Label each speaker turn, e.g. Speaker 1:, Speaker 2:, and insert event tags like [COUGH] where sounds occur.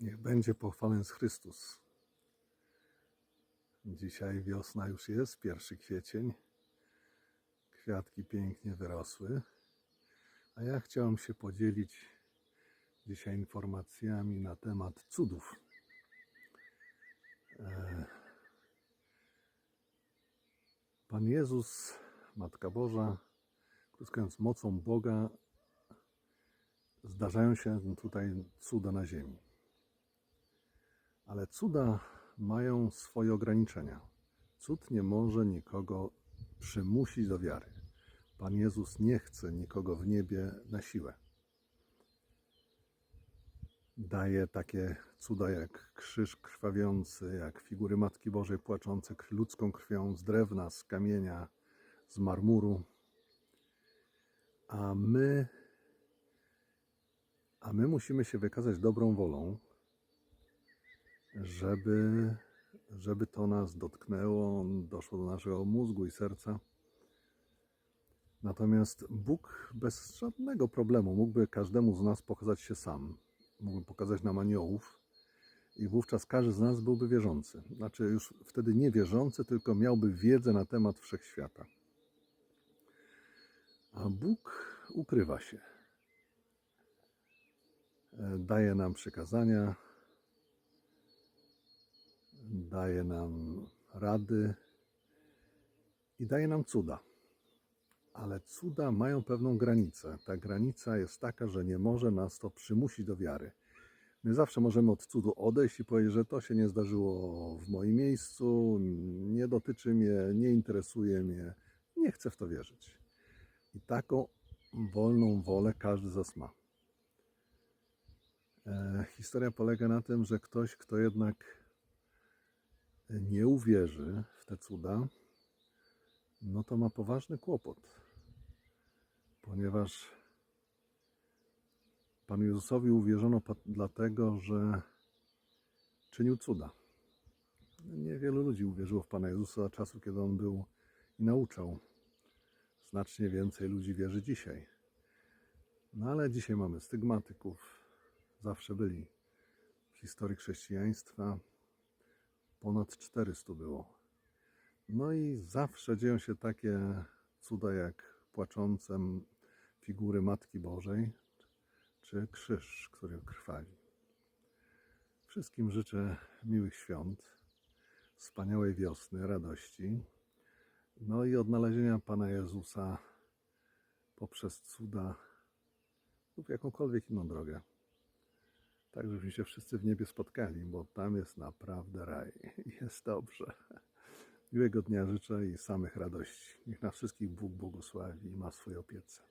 Speaker 1: Niech będzie pochwalony Chrystus. Dzisiaj wiosna już jest, pierwszy kwiecień. Kwiatki pięknie wyrosły. A ja chciałem się podzielić dzisiaj informacjami na temat cudów. E, Pan Jezus, Matka Boża, krótko mówiąc, mocą Boga zdarzają się tutaj cuda na ziemi. Ale cuda mają swoje ograniczenia. Cud nie może nikogo przymusić do wiary. Pan Jezus nie chce nikogo w niebie na siłę. Daje takie cuda jak krzyż krwawiący, jak figury Matki Bożej płaczące ludzką krwią z drewna, z kamienia, z marmuru. A my, a my musimy się wykazać dobrą wolą, żeby, żeby to nas dotknęło, doszło do naszego mózgu i serca. Natomiast Bóg bez żadnego problemu mógłby każdemu z nas pokazać się sam. Mógłby pokazać nam aniołów i wówczas każdy z nas byłby wierzący. Znaczy już wtedy nie wierzący, tylko miałby wiedzę na temat wszechświata. A Bóg ukrywa się. E, Daje nam przykazania, daje nam rady i daje nam cuda. Ale cuda mają pewną granicę. Ta granica jest taka, że nie może nas to przymusić do wiary. My zawsze możemy od cudu odejść i powiedzieć, że to się nie zdarzyło w moim miejscu, nie dotyczy mnie, nie interesuje mnie, nie chcę w to wierzyć. I taką wolną wolę każdy z nas ma. E, historia polega na tym, że ktoś, kto jednak nie uwierzy w te cuda, no to ma poważny kłopot, ponieważ Panu Jezusowi uwierzono dlatego, że czynił cuda. Niewielu ludzi uwierzyło w Pana Jezusa za czasów, kiedy On był i nauczał. Znacznie więcej ludzi wierzy dzisiaj. No ale dzisiaj mamy stygmatyków, zawsze byli w historii chrześcijaństwa. Ponad 400 było. No i zawsze dzieją się takie cuda jak płaczące figury Matki Bożej, czy krzyż, który krwawi. Wszystkim życzę miłych świąt, wspaniałej wiosny, radości, no i odnalezienia Pana Jezusa poprzez cuda lub jakąkolwiek inną drogę. Tak, żebyśmy się wszyscy w niebie spotkali, bo tam jest naprawdę raj. [LAUGHS] Jest dobrze. Miłego dnia życzę i samych radości. Niech nas wszystkich Bóg błogosławi i ma w swojej opiece.